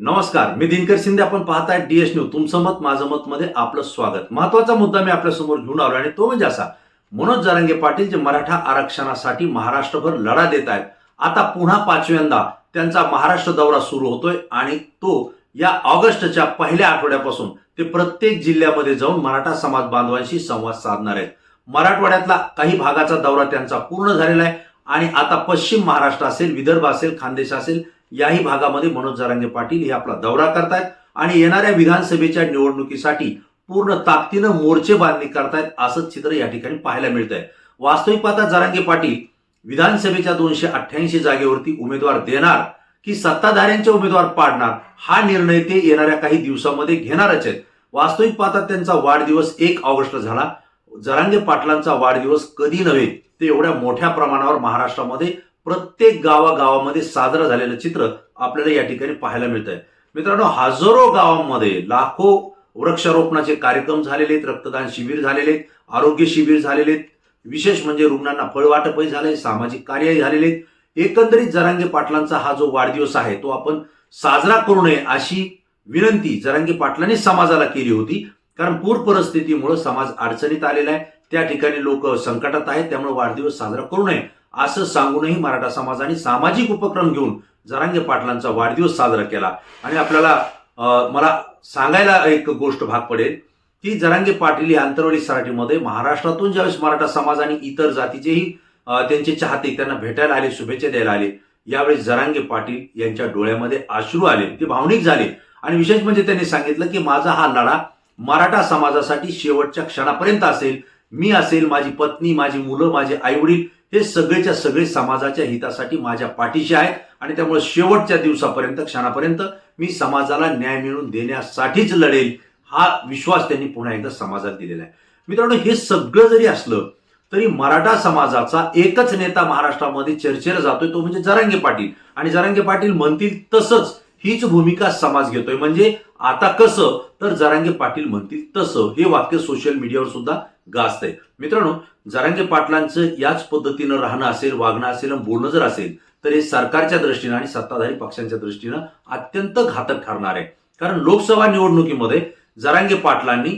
नमस्कार मी दिनकर शिंदे. आपण पाहताय डीएस न्यूज तुमचं मत माझं मत मध्ये आपलं स्वागत. महत्त्वाचा मुद्दा मी आपल्यासमोर घेऊन आलो आणि तो म्हणजे असा मनोज जरांगे पाटील जे मराठा आरक्षणासाठी महाराष्ट्रभर लढा देत आहेत आता पुन्हा पाचव्यांदा त्यांचा महाराष्ट्र दौरा सुरू होतोय आणि तो या ऑगस्टच्या पहिल्या आठवड्यापासून ते प्रत्येक जिल्ह्यामध्ये जाऊन मराठा समाज बांधवांशी संवाद साधणार आहेत. मराठवाड्यातला काही भागाचा दौरा त्यांचा पूर्ण झालेला आहे आणि आता पश्चिम महाराष्ट्र असेल विदर्भ असेल खानदेश असेल याही भागामध्ये मनोज जरांगे पाटील हे आपला दौरा करतायत आणि येणाऱ्या विधानसभेच्या निवडणुकीसाठी पूर्ण ताकदीनं मोर्चे बांधणी करतायत असं चित्र या ठिकाणी पाहायला मिळत आहे वास्तविक पाहता जरांगे पाटील विधानसभेच्या दोनशे अठ्ठ्याऐंशी जागेवरती उमेदवार देणार की सत्ताधाऱ्यांचे उमेदवार पाडणार हा निर्णय ते येणाऱ्या काही दिवसामध्ये घेणारच आहेत. वास्तविक पाहता त्यांचा वाढदिवस एक ऑगस्टला झाला. जरांगे पाटलांचा वाढदिवस कधी नव्हे ते एवढ्या मोठ्या प्रमाणावर महाराष्ट्रामध्ये प्रत्येक गावागावामध्ये साजरा झालेलं चित्र आपल्याला या ठिकाणी पाहायला मिळत आहे मित्रांनो हजारो गावांमध्ये लाखो वृक्षारोपणाचे कार्यक्रम झालेले आहेत रक्तदान शिबिर झालेले आहेत आरोग्य शिबिर झालेले आहेत. विशेष म्हणजे रुग्णांना फळवाटपही झालंय सामाजिक कार्यही झालेले आहेत. एकंदरीत जरांगे पाटलांचा हा जो वाढदिवस आहे तो आपण साजरा करू नये अशी विनंती जरांगे पाटलांनी समाजाला केली होती. कारण पूर परिस्थितीमुळे समाज अडचणीत आलेला आहे. त्या ठिकाणी लोक संकटात आहेत त्यामुळे वाढदिवस साजरा करू नये. असं सांगूनही मराठा समाजाने सामाजिक उपक्रम घेऊन जरांगे पाटलांचा वाढदिवस साजरा केला. आणि आपल्याला मला सांगायला एक गोष्ट भाग पडेल की जरांगे पाटील या आंतरवाडी सराटीमध्ये महाराष्ट्रातून ज्यावेळेस मराठा समाज आणि इतर जातीचेही त्यांचे चाहते त्यांना भेटायला आले शुभेच्छा द्यायला आले यावेळेस जरांगे पाटील यांच्या डोळ्यामध्ये अश्रू आले ते भावनिक झाले. आणि विशेष म्हणजे त्यांनी सांगितलं की माझा हा लढा मराठा समाजासाठी शेवटच्या क्षणापर्यंत असेल मी असेल माझी पत्नी माझी मुलं माझे आईवडील हे सगळेच्या सगळे समाजाच्या हितासाठी माझ्या पाठीशी आहेत आणि त्यामुळे शेवटच्या दिवसापर्यंत क्षणापर्यंत मी समाजाला न्याय मिळवून देण्यासाठीच लढेल हा विश्वास त्यांनी पुन्हा एकदा समाजात दिलेला आहे. मित्रांनो हे सगळं जरी असलं तरी मराठा समाजाचा एकच नेता महाराष्ट्रामध्ये चर्चेला जातोय तो म्हणजे जरांगे पाटील. आणि जरांगे पाटील म्हणतील तसंच हीच भूमिका समाज घेतोय. म्हणजे आता कसं तर जरांगे पाटील म्हणतील तसं. हे वाक्य सोशल मीडियावर सुद्धा गाजतंय. मित्रांनो जरांगे पाटलांचं याच पद्धतीनं राहणं असेल वागणं असेल बोलणं जर असेल तर हे सरकारच्या दृष्टीनं आणि सत्ताधारी पक्षांच्या दृष्टीनं अत्यंत घातक ठरणार आहे. कारण लोकसभा निवडणुकीमध्ये जरांगे पाटलांनी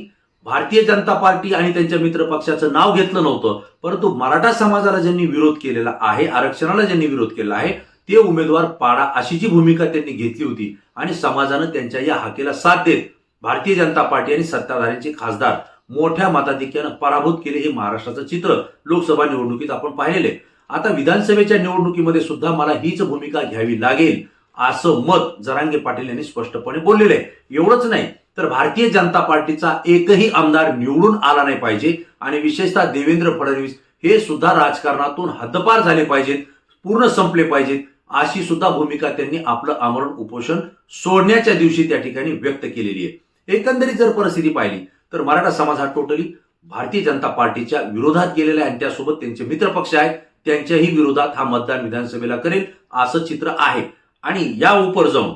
भारतीय जनता पार्टी आणि त्यांच्या मित्र पक्षाचं नाव घेतलं नव्हतं परंतु मराठा समाजाला ज्यांनी विरोध केलेला आहे आरक्षणाला ज्यांनी विरोध केला आहे ते उमेदवार पाडा अशी जी भूमिका त्यांनी घेतली होती आणि समाजानं त्यांच्या या हाकेला साथ देत भारतीय जनता पार्टी आणि सत्ताधाऱ्यांचे खासदार मोठ्या मताधिक्यानं पराभूत केले हे महाराष्ट्राचं चित्र. लोकसभा निवडणुकीत आपण पाहिलेले आता विधानसभेच्या निवडणुकीमध्ये सुद्धा मला हीच भूमिका घ्यावी लागेल असं मत जरांगे पाटील यांनी स्पष्टपणे बोललेलं आहे. एवढंच नाही तर भारतीय जनता पार्टीचा एकही आमदार निवडून आला नाही पाहिजे आणि विशेषतः देवेंद्र फडणवीस हे सुद्धा राजकारणातून हद्दपार झाले पाहिजेत पूर्ण संपले पाहिजेत अशी सुद्धा भूमिका त्यांनी आपलं आमरण उपोषण सोडण्याच्या दिवशी त्या ठिकाणी व्यक्त केलेली आहे. एकंदरीत जर परिस्थिती पाहिली तर मराठा समाज हा टोटली भारतीय जनता पार्टीच्या विरोधात गेलेला आहे आणि त्यासोबत त्यांचे मित्रपक्ष आहेत त्यांच्याही विरोधात हा मतदान विधानसभेला करेल असं चित्र आहे. आणि या उपर जाऊन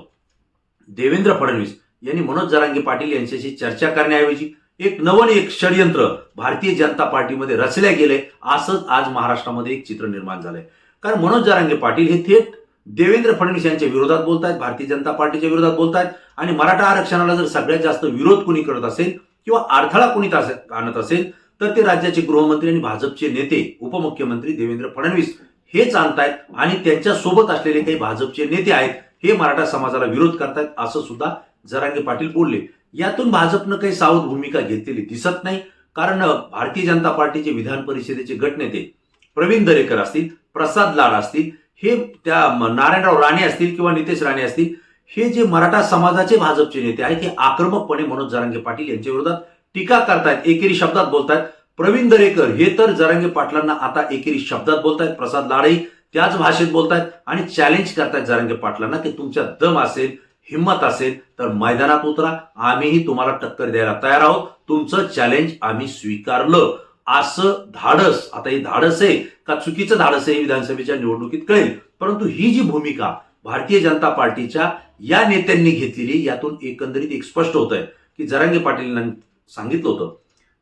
देवेंद्र फडणवीस यांनी मनोज जरांगे पाटील यांच्याशी चर्चा करण्याऐवजी एक नवन एक षडयंत्र भारतीय जनता पार्टीमध्ये रचल्या गेले असंच आज महाराष्ट्रामध्ये एक चित्र निर्माण झालंय. कारण मनोज जरांगे पाटील हे थेट देवेंद्र फडणवीस यांच्या विरोधात बोलतायत भारतीय जनता पार्टीच्या विरोधात बोलतायत आणि मराठा आरक्षणाला जर सगळ्यात जास्त विरोध कोणी करत असेल किंवा अडथळा कोणी आणत असेल तर ते राज्याचे गृहमंत्री आणि भाजपचे नेते उपमुख्यमंत्री देवेंद्र फडणवीस हेच आणतायत आणि त्यांच्यासोबत असलेले काही भाजपचे नेते आहेत हे मराठा समाजाला विरोध करतायत असं सुद्धा जरांगे पाटील बोलले. यातून भाजपनं काही सावध भूमिका घेतलेली दिसत नाही कारण भारतीय जनता पार्टीचे विधान परिषदेचे गटनेते प्रवीण दरेकर असतील प्रसाद लाड असतील हे त्या नारायणराव राणे असतील किंवा नितेश राणे असतील हे जे मराठा समाजाचे भाजपचे नेते आहेत हे आक्रमकपणे मनोज जरांगे पाटील यांच्या विरोधात टीका करतायत एकेरी शब्दात बोलतायत. प्रवीण दरेकर हे तर जरांगे पाटलांना आता एकेरी शब्दात बोलतायत. प्रसाद लाडही त्याच भाषेत बोलतायत आणि चॅलेंज करतायत जरांगे पाटलांना की तुमच्या दम असेल हिंमत असेल तर मैदानात उतरा. आम्हीही तुम्हाला टक्कर द्यायला तयार आहोत. तुमचं चॅलेंज आम्ही स्वीकारलं. असं धाडस आता हे धाडस आहे का चुकीचं धाडस आहे विधानसभेच्या निवडणुकीत कळेल. परंतु ही जी भूमिका भारतीय जनता पार्टीच्या या नेत्यांनी घेतलेली यातून एकंदरीत एक स्पष्ट होत आहे की जरांगे पाटील सांगितलं होतं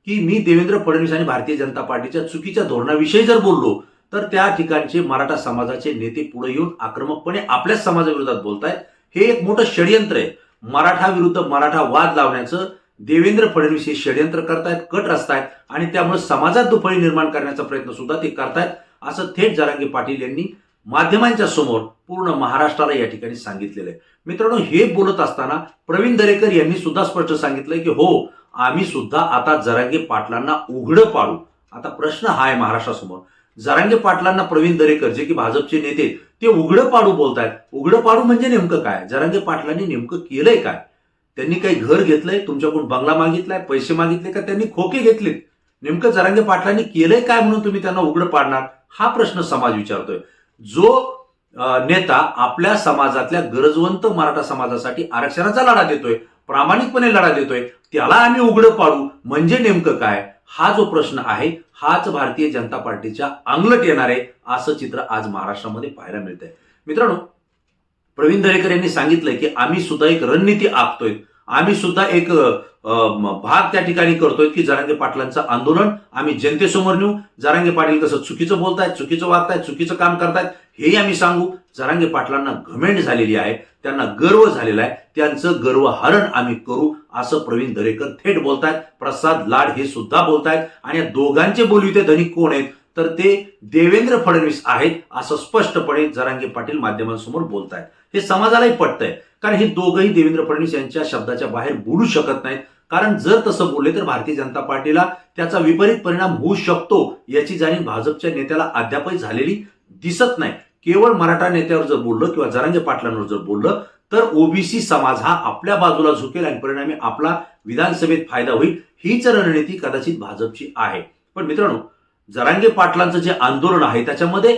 की मी देवेंद्र फडणवीस आणि भारतीय जनता पार्टीच्या चुकीच्या धोरणाविषयी जर बोललो तर त्या ठिकाणचे मराठा समाजाचे नेते पुढे येऊन आक्रमकपणे आपल्याच समाजाविरोधात बोलतायत. हे एक मोठं षडयंत्र आहे. मराठा विरुद्ध मराठा वाद लावण्याचं देवेंद्र फडणवीस हे षडयंत्र करतायत कट रचतायत आणि त्यामुळे समाजात दुफळी निर्माण करण्याचा प्रयत्न सुद्धा ते करतायत असं थेट जरांगे पाटील यांनी माध्यमांच्या समोर पूर्ण महाराष्ट्राला या ठिकाणी सांगितलेलं आहे. मित्रांनो हे बोलत असताना प्रवीण दरेकर यांनी सुद्धा स्पष्ट सांगितलंय की हो आम्ही सुद्धा आता जरांगे पाटलांना उघडं पाडू. आता प्रश्न हा आहे महाराष्ट्रासमोर. जरांगे पाटलांना प्रवीण दरेकर जे की भाजपचे नेते ते उघडं पाडू बोलतायत. उघडं पाडू म्हणजे नेमकं काय? जरांगे पाटलांनी नेमकं केलंय काय? त्यांनी काही घर घेतलंय? तुमच्याकडून बंगला मागितलाय? पैसे मागितले का? त्यांनी खोके घेतलेत. नेमकं जरांगे पाटलांनी केलंय काय म्हणून तुम्ही त्यांना उघडं पाडणार? हा प्रश्न समाज विचारतोय. जो नेता आपल्या समाजातल्या गरजवंत मराठा समाजासाठी आरक्षणाचा लढा देतोय प्रामाणिकपणे लढा देतोय त्याला आम्ही उघडं पाडू म्हणजे नेमकं काय? हा जो प्रश्न आहे हाच भारतीय जनता पार्टीच्या अंगलट येणार आहे असं चित्र आज महाराष्ट्रामध्ये पाहायला मिळतंय. मित्रांनो प्रवीण दरेकर यांनी सांगितलंय की आम्ही सुद्धा एक रणनीती आखतोय. आम्ही सुद्धा एक भाग त्या ठिकाणी करतोय की जरांगे पाटलांचं आंदोलन. आम्ही जनतेसमोर नेऊ. जरांगे पाटील कसं चुकीचं बोलतायत चुकीचं वागतायत चुकीचं काम करतायत हेही आम्ही सांगू. जरांगे पाटलांना घमेंड झालेली आहे. त्यांना गर्व झालेला आहे. त्यांचं गर्व हरण आम्ही करू असं प्रवीण दरेकर थेट बोलतायत. प्रसाद लाड हे सुद्धा बोलतायत. आणि या दोघांचे बोलविते धनिक कोण आहेत? तर ते देवेंद्र फडणवीस आहेत असं स्पष्टपणे जरांगे पाटील माध्यमांसमोर बोलतायत. हे समाजालाही पटतंय. कारण हे दोघंही देवेंद्र फडणवीस यांच्या शब्दाच्या बाहेर बोलू शकत नाहीत. कारण जर तसं बोलले तर भारतीय जनता पार्टीला त्याचा विपरीत परिणाम होऊ शकतो याची जाणीव भाजपच्या नेत्याला अद्यापही झालेली दिसत नाही. केवळ मराठा नेत्यावर जर बोललं किंवा जरांगे पाटलांवर जर बोललं तर ओबीसी समाज हा आपल्या बाजूला झुकेल आणि परिणामी आपला विधानसभेत फायदा होईल हीच रणनीती कदाचित भाजपची आहे. पण मित्रांनो जरांगे पाटलांचं जे आंदोलन आहे त्याच्यामध्ये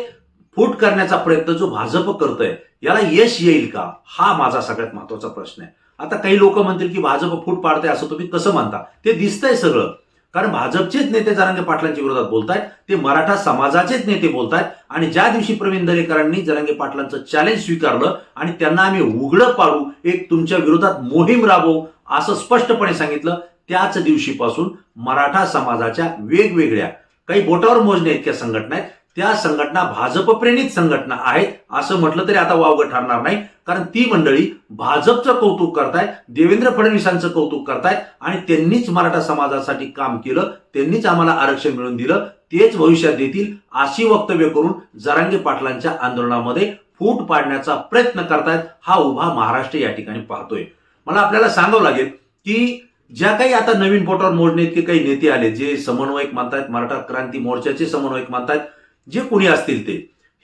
फूट करण्याचा प्रयत्न जो भाजप करतोय याला यश येईल का? हा माझा सगळ्यात महत्त्वाचा प्रश्न आहे. आता काही लोक म्हणतील की भाजप फूट पाडताय असं तुम्ही कसं म्हणता? ते दिसतंय सगळं. कारण भाजपचेच नेते जरांगे पाटलांच्या विरोधात बोलतायत ते मराठा समाजाचेच नेते बोलतायत आणि ज्या दिवशी प्रवीण दरेकरांनी जरांगे पाटलांचं चॅलेंज स्वीकारलं आणि त्यांना आम्ही उघडं पाडू एक तुमच्या विरोधात मोहीम राबवू असं स्पष्टपणे सांगितलं त्याच दिवशीपासून मराठा समाजाच्या वेगवेगळ्या काही बोटावर मोजण्या इतक्या संघटना आहेत त्या संघटना भाजपप्रेरित संघटना आहेत असं म्हटलं तरी आता वावगं ठरणार नाही. कारण ती मंडळी भाजपचं कौतुक करतायत देवेंद्र फडणवीसांचं कौतुक करतायत आणि त्यांनीच मराठा समाजासाठी काम केलं त्यांनीच आम्हाला आरक्षण मिळवून दिलं तेच भविष्यात देतील अशी वक्तव्य करून जरांगे पाटलांच्या आंदोलनामध्ये फूट पाडण्याचा प्रयत्न करतायत हा उभा महाराष्ट्र या ठिकाणी पाहतोय. मला आपल्याला सांगावं लागेल की ज्या काही आता नवीन पोटावर मोडणे इतके काही नेते आले जे समन्वयक मानतायत मराठा क्रांती मोर्चाचे समन्वयक मानतायत जे कुणी असतील ते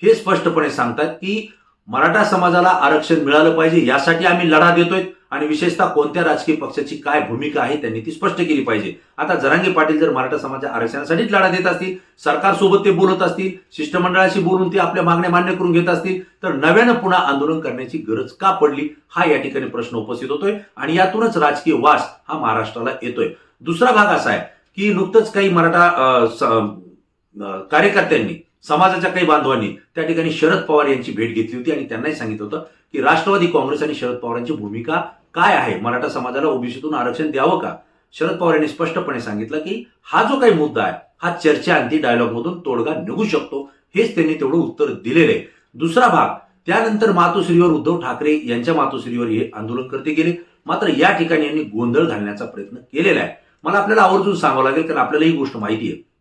हे स्पष्टपणे सांगतात की मराठा समाजाला आरक्षण मिळालं पाहिजे यासाठी आम्ही लढा देतोय आणि विशेषतः कोणत्या राजकीय पक्षाची काय भूमिका आहे त्यांनी ती स्पष्ट केली पाहिजे. आता जरांगे पाटील जर मराठा समाजाच्या आरक्षणासाठीच लढा देत असतील सरकारसोबत ते बोलत असतील शिष्टमंडळाशी बोलून ते आपल्या मागण्या मान्य करून घेत असतील तर नव्यानं पुन्हा आंदोलन करण्याची गरज का पडली हा या ठिकाणी प्रश्न उपस्थित होतोय आणि यातूनच राजकीय वास हा महाराष्ट्राला येतोय. दुसरा भाग असा आहे की नुकतंच काही मराठा कार्यकर्त्यांनी समाजाच्या काही बांधवांनी त्या ठिकाणी शरद पवार यांची भेट घेतली होती आणि त्यांनाही सांगितलं होतं की राष्ट्रवादी काँग्रेस आणि शरद पवारांची भूमिका काय आहे? मराठा समाजाला ओबीसीतून आरक्षण द्यावं का? शरद पवार यांनी स्पष्टपणे सांगितलं की हा जो काही मुद्दा आहे हा चर्चा आणि डायलॉगमधून तोडगा निघू शकतो. हेच त्यांनी तेवढं उत्तर दिलेलं आहे. दुसरा भाग त्यानंतर मातोश्रीवर उद्धव ठाकरे यांच्या मातोश्रीवर हे आंदोलन करते गेले. मात्र या ठिकाणी यांनी गोंधळ घालण्याचा प्रयत्न केलेला आहे. मला आपल्याला आवर्जून सांगावं लागेल कारण आपल्याला ही गोष्ट माहिती आहे.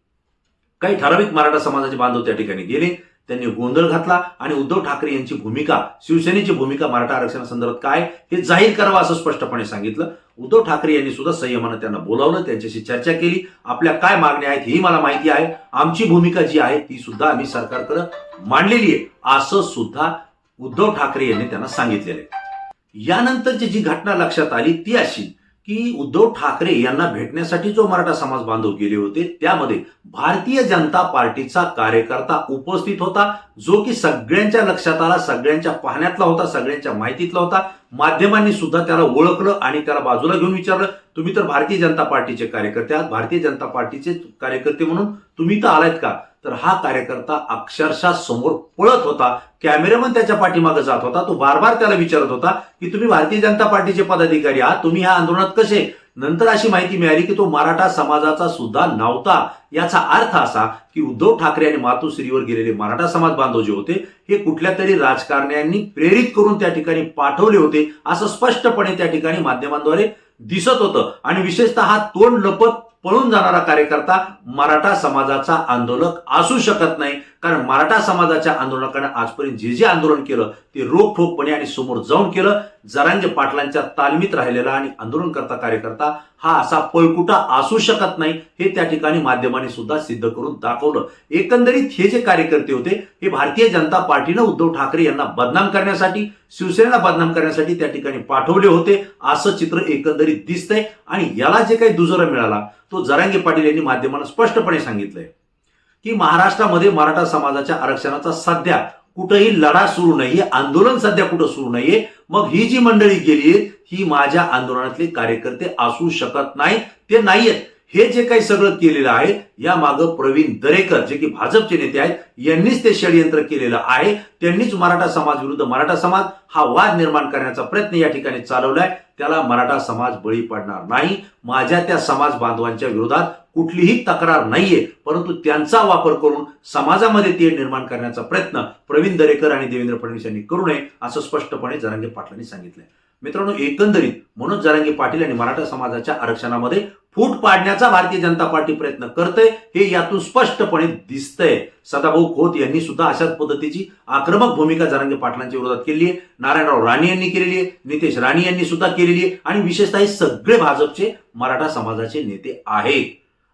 काही ठराविक मराठा समाजाचे बांधव त्या ठिकाणी गेले. त्यांनी गोंधळ घातला आणि उद्धव ठाकरे यांची भूमिका शिवसेनेची भूमिका मराठा आरक्षणासंदर्भात काय हे जाहीर करावं असं स्पष्टपणे सांगितलं. उद्धव ठाकरे यांनी सुद्धा संयमानं त्यांना बोलावलं त्यांच्याशी चर्चा केली. आपल्या काय मागण्या आहेत ही मला माहिती आहे. आमची भूमिका जी आहे ती सुद्धा आम्ही सरकारकडे मांडलेली आहे असं सुद्धा उद्धव ठाकरे यांनी त्यांना सांगितलेलं आहे. यानंतरची जी घटना लक्षात आली ती अशी की उद्धव ठाकरे यांना भेटण्यासाठी जो मराठा समाज बांधव गेले होते त्यामध्ये भारतीय जनता पार्टीचा कार्यकर्ता उपस्थित होता जो की सगळ्यांच्या लक्षात आला सगळ्यांच्या पाहण्यातला होता सगळ्यांच्या माहितीतला होता. माध्यमांनी सुद्धा त्याला ओळखलं आणि त्याला बाजूला घेऊन विचारलं तुम्ही तर भारतीय जनता पार्टीचे कार्यकर्ते आहात भारतीय जनता पार्टीचे कार्यकर्ते म्हणून तुम्ही तर आलायत का? तर हा कार्यकर्ता अक्षरशः समोर पळत होता. कॅमेरामन त्याच्या पाठीमागे जात होता. तो बार बार त्याला विचारत होता की तुम्ही भारतीय जनता पार्टीचे पदाधिकारी आहात? तुम्ही ह्या आंदोलनात कसे? नंतर अशी माहिती मिळाली की तो मराठा समाजाचा सुद्धा नव्हता. याचा अर्थ असा की उद्धव ठाकरे आणि मातोश्रीवर गेलेले मराठा समाज बांधव जे होते हे कुठल्या तरी राजकारण्यांनी प्रेरित करून त्या ठिकाणी पाठवले होते असं स्पष्टपणे त्या ठिकाणी माध्यमांद्वारे दिसत होतं. आणि विशेषतः हा तोंड लपत पळून जाणारा कार्यकर्ता मराठा समाजाचा आंदोलक असू शकत नाही. कारण मराठा समाजाच्या आंदोलनाकडे आजपर्यंत जे जे आंदोलन केलं ते रोखोकपणे आणि समोर जाऊन केलं. जरांजे पाटलांच्या तालमीत राहिलेला आणि आंदोलनकर्ता कार्यकर्ता हा असा पळकुटा असू शकत नाही हे त्या ठिकाणी माध्यमांनी सुद्धा सिद्ध करून दाखवलं. एकंदरीत हे जे कार्यकर्ते होते हे भारतीय जनता पार्टीनं उद्धव ठाकरे यांना बदनाम करण्यासाठी शिवसेनेला बदनाम करण्यासाठी त्या ठिकाणी पाठवले होते असं चित्र एकंदरीत दिसतंय. आणि याला जे काही दुजोरा मिळाला तो जरांगे पाटील यांनी माध्यमांना स्पष्टपणे सांगितलंय की महाराष्ट्रामध्ये मराठा समाजाच्या आरक्षणाचा सध्या कुठंही लढा सुरू नाहीये आंदोलन सध्या कुठं सुरू नाहीये मग ही जी मंडळी गेली ही माझ्या आंदोलनातले कार्यकर्ते असू शकत नाही ते नाहीयेत. हे जे काही सगळं केलेलं आहे या मागं प्रवीण दरेकर जे की भाजपचे नेते आहेत यांनीच ते षडयंत्र केलेलं आहे. त्यांनीच मराठा समाज विरुद्ध मराठा समाज हा वाद निर्माण करण्याचा प्रयत्न या ठिकाणी चालवलाय. त्याला मराठा समाज बळी पडणार नाही. माझ्या त्या समाज बांधवांच्या विरोधात कुठलीही तक्रार नाहीये. परंतु त्यांचा वापर करून समाजामध्ये ते निर्माण करण्याचा प्रयत्न प्रवीण दरेकर आणि देवेंद्र फडणवीस यांनी करू नये असं स्पष्टपणे जरांगे पाटलांनी सांगितलंय. मित्रांनो एकंदरीत मनोज जरांगे पाटील आणि मराठा समाजाच्या आरक्षणामध्ये फूट पाडण्याचा भारतीय जनता पार्टी प्रयत्न करते हे यातून स्पष्टपणे दिसतंय. सदाभाऊ खोत यांनी सुद्धा अशाच पद्धतीची आक्रमक भूमिका जरांगे पाटलांच्या विरोधात केली आहे नारायणराव राणे यांनी केलेली आहे नितेश राणे यांनी सुद्धा केलेली आहे आणि विशेषतः हे सगळे भाजपचे मराठा समाजाचे नेते आहेत.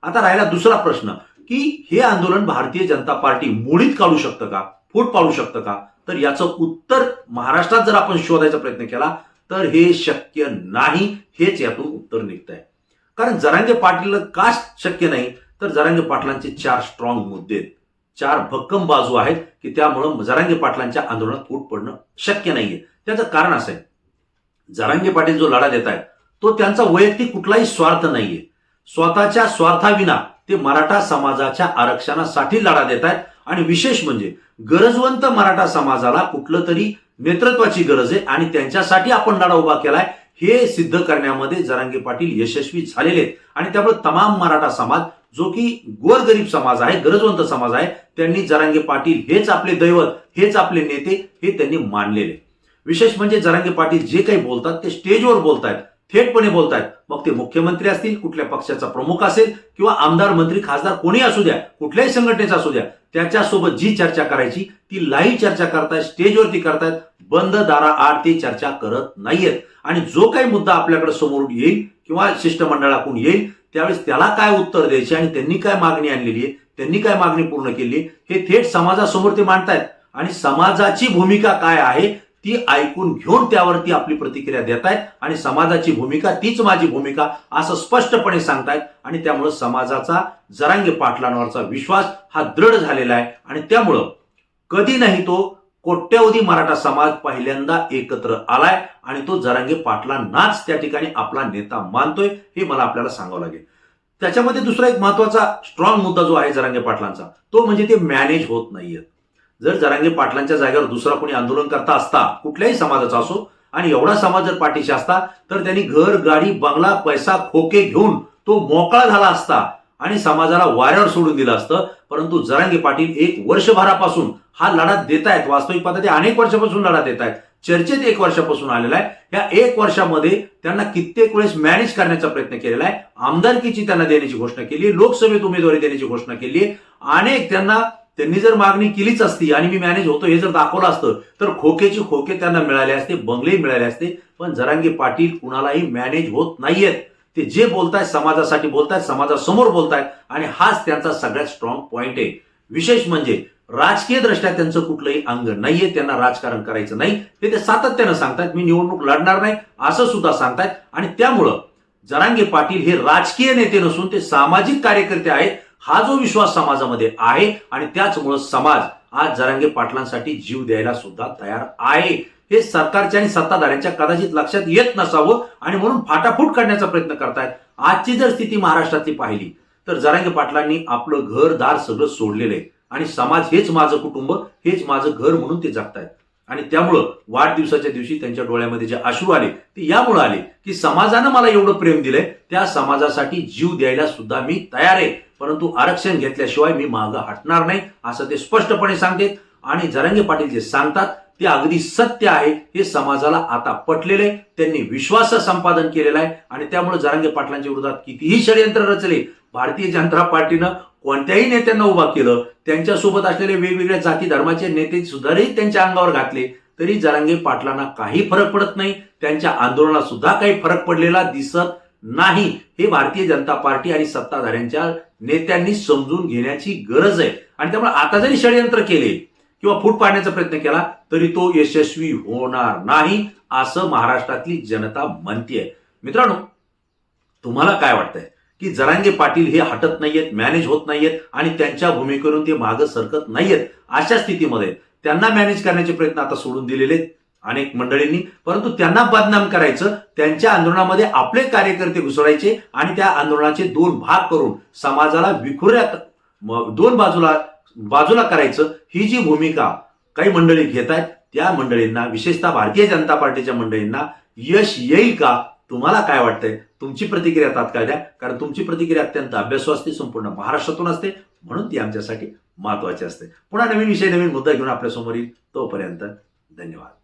आता राहिला दुसरा प्रश्न की हे आंदोलन भारतीय जनता पार्टी मोडीत काढू शकतं का? फूट पाडू शकतं का? तर याचं उत्तर महाराष्ट्रात जर आपण शोधायचा प्रयत्न केला तर हे शक्य नाही हेच यातून उत्तर निघत आहे कारण जरांगे पाटील का शक्य नाही? तर जरांगे पाटलांचे चार स्ट्रॉंग मुद्दे आहेत. चार भक्कम बाजू आहेत की त्यामुळं जरांगे पाटलांच्या आंदोलनात फूट पडणं शक्य नाहीये. त्याचं कारण असं आहे. जरांगे पाटील जो लढा देत आहेत तो त्यांचा वैयक्तिक कुठलाही स्वार्थ नाहीये. स्वतःच्या स्वार्थाविना ते मराठा समाजाच्या आरक्षणासाठी लढा देत आहेत. आणि विशेष म्हणजे गरजवंत मराठा समाजाला कुठलं तरी नेतृत्वाची गरज आहे आणि त्यांच्यासाठी आपण लढा उभा केलाय. हे सिद्ध करण्यामध्ये जरांगे पाटील यशस्वी झालेले आहेत. आणि त्यामुळे तमाम मराठा समाज जो की गोरगरीब समाज आहे गरजवंत समाज आहे त्यांनी जरांगे पाटील हेच आपले दैवत हेच आपले नेते हे त्यांनी मानलेले. विशेष म्हणजे जरांगे पाटील जे काही बोलतात ते स्टेजवर बोलतायत. थेटपणे बोलतायत. मग ते मुख्यमंत्री असतील कुठल्या पक्षाचा प्रमुख असेल किंवा आमदार मंत्री खासदार कोणी असू द्या कुठल्याही संघटनेचा असू द्या त्याच्यासोबत जी चर्चा करायची ती लाईव्ह चर्चा करतायत स्टेजवरती करतायत बंद दाराआड ते चर्चा करत नाहीयेत. आणि जो काही मुद्दा आपल्याकडे समोर येईल किंवा शिष्टमंडळाकडून येईल त्यावेळेस त्याला काय उत्तर द्यायचे आणि त्यांनी काय मागणी आणलेली आहे त्यांनी काय मागणी पूर्ण केली हे थेट समाजासमोर ते मांडतायत. आणि समाजाची भूमिका काय आहे ती ऐकून घेऊन त्यावरती आपली प्रतिक्रिया देत आहेत आणि समाजाची भूमिका तीच माझी भूमिका असं स्पष्टपणे सांगतायत. आणि त्यामुळं समाजाचा जरांगे पाटलांवरचा विश्वास हा दृढ झालेला आहे. आणि त्यामुळं कधी नाही तो कोट्यवधी मराठा समाज पहिल्यांदा एकत्र आलाय आणि तो जरांगे पाटलांनाच त्या ठिकाणी आपला नेता मानतोय हे मला आपल्याला सांगावं लागेल. त्याच्यामध्ये दुसरा एक महत्त्वाचा स्ट्रॉंग मुद्दा जो आहे जरांगे पाटलांचा तो म्हणजे ते मॅनेज होत नाहीयेत. जर जरांगे पाटलांच्या जागेवर दुसरा कोणी आंदोलन करता असता कुठल्याही समाजाचा असो आणि एवढा समाज जर पाठीशी असता तर त्यांनी घर गाडी बंगला पैसा खोके घेऊन तो मोकळा झाला असता आणि समाजाला वाऱ्यावर सोडून दिलं असतं. परंतु जरांगे पाटील एक वर्षभरापासून हा लढा देत आहेत वास्तविक पाहता ते अनेक वर्षापासून लढा देत आहेत चर्चेत एक वर्षापासून आलेला आहे. या एक वर्षामध्ये त्यांना कित्येक वेळेस मॅनेज करण्याचा प्रयत्न केलेला आहे. आमदारकीची त्यांना देण्याची घोषणा केली लोकसभेत उमेदवारी देण्याची घोषणा केली आहे. अनेक त्यांना त्यांनी जर मागणी केलीच असती आणि मी मॅनेज होतो हे जर दाखवलं असतं तर खोकेची खोके त्यांना मिळाले असते बंगले मिळाले असते. पण जरांगे पाटील कुणालाही मॅनेज होत नाहीयेत. ते जे बोलतायत समाजासाठी बोलतायत समाजासमोर बोलतायत आणि हाच त्यांचा सगळ्यात स्ट्रॉंग पॉईंट आहे. विशेष म्हणजे राजकीय दृष्ट्या त्यांचं कुठलंही अंग नाहीये त्यांना राजकारण करायचं नाही. ते ते सातत्यानं सांगतायत मी निवडणूक लढणार नाही असं सुद्धा सांगतायत. आणि त्यामुळं जरांगे पाटील हे राजकीय नेते नसून ते सामाजिक कार्यकर्ते आहेत. हा जो विश्वास समाजामध्ये आहे आणि त्याचमुळं समाज आज जरांगे पाटलांसाठी जीव द्यायला सुद्धा तयार आहे. हे सरकारच्या आणि सत्ताधाऱ्यांच्या कदाचित लक्षात येत नसावं आणि म्हणून फाटाफूट करण्याचा प्रयत्न करतायत. आजची जर स्थिती महाराष्ट्रातली पाहिली तर जरांगे पाटलांनी आपलं घर दार सगळं सोडलेलं आहे आणि समाज हेच माझं कुटुंब हेच माझं घर म्हणून ते जगतायत. आणि त्यामुळं वाढदिवसाच्या दिवशी त्यांच्या डोळ्यामध्ये जे अश्रू आले ते यामुळे आले की समाजानं मला एवढं प्रेम दिलंय त्या समाजासाठी जीव द्यायला सुद्धा मी तयार आहे. परंतु आरक्षण घेतल्याशिवाय मी मागं हटणार नाही असं ते स्पष्टपणे सांगतात. आणि जरांगे पाटील जे सांगतात ते अगदी सत्य आहे. हे समाजाला आता पटलेलं आहे. त्यांनी विश्वास संपादन केलेला आहे. आणि त्यामुळे जरांगे पाटलांच्या विरोधात कितीही षडयंत्र रचले भारतीय जनता पार्टीनं कोणत्याही नेत्यांना उभा केलं त्यांच्यासोबत असलेले वेगवेगळ्या जाती धर्माचे नेते सुद्धाही त्यांच्या अंगावर घातले तरी जरांगे पाटलांना काही फरक पडत नाही. त्यांच्या आंदोलनात सुद्धा काही फरक पडलेला दिसत नाही. हे भारतीय जनता पार्टी आणि सत्ताधाऱ्यांच्या नेत्यांनी समजून घेण्याची गरज आहे. आणि त्यामुळे आता जरी षडयंत्र केले किंवा फूट पाडण्याचा प्रयत्न केला तरी तो यशस्वी होणार नाही असं महाराष्ट्रातली जनता म्हणतीये. मित्रांनो तुम्हाला काय वाटतंय? की जरांगे पाटील हे हटत नाहीयेत मॅनेज होत नाहीयेत आणि त्यांच्या भूमिकेवरून ते मागं सरकत नाहीयेत अशा स्थितीमध्ये त्यांना मॅनेज करण्याचे प्रयत्न आता सोडून दिलेले आहेत. अनेक मंडळींनी परंतु त्यांना बदनाम करायचं त्यांच्या आंदोलनामध्ये आपले कार्यकर्ते घुसळायचे आणि त्या आंदोलनाचे दोन भाग करून समाजाला विखुऱ्यात दोन बाजूला बाजूला करायचं ही जी भूमिका काही मंडळी घेत आहेत त्या मंडळींना विशेषतः भारतीय जनता पार्टीच्या मंडळींना यश येईल का? तुम्हाला काय वाटतंय? तुमची प्रतिक्रिया तात्काळ द्या कारण तुमची प्रतिक्रिया अत्यंत अभ्यासू असते संपूर्ण महाराष्ट्रातून असते म्हणून ती आमच्यासाठी महत्वाची असते. पुन्हा नवीन विषय नवीन मुद्दा घेऊन आपल्यासमोर येईल. तोपर्यंत धन्यवाद.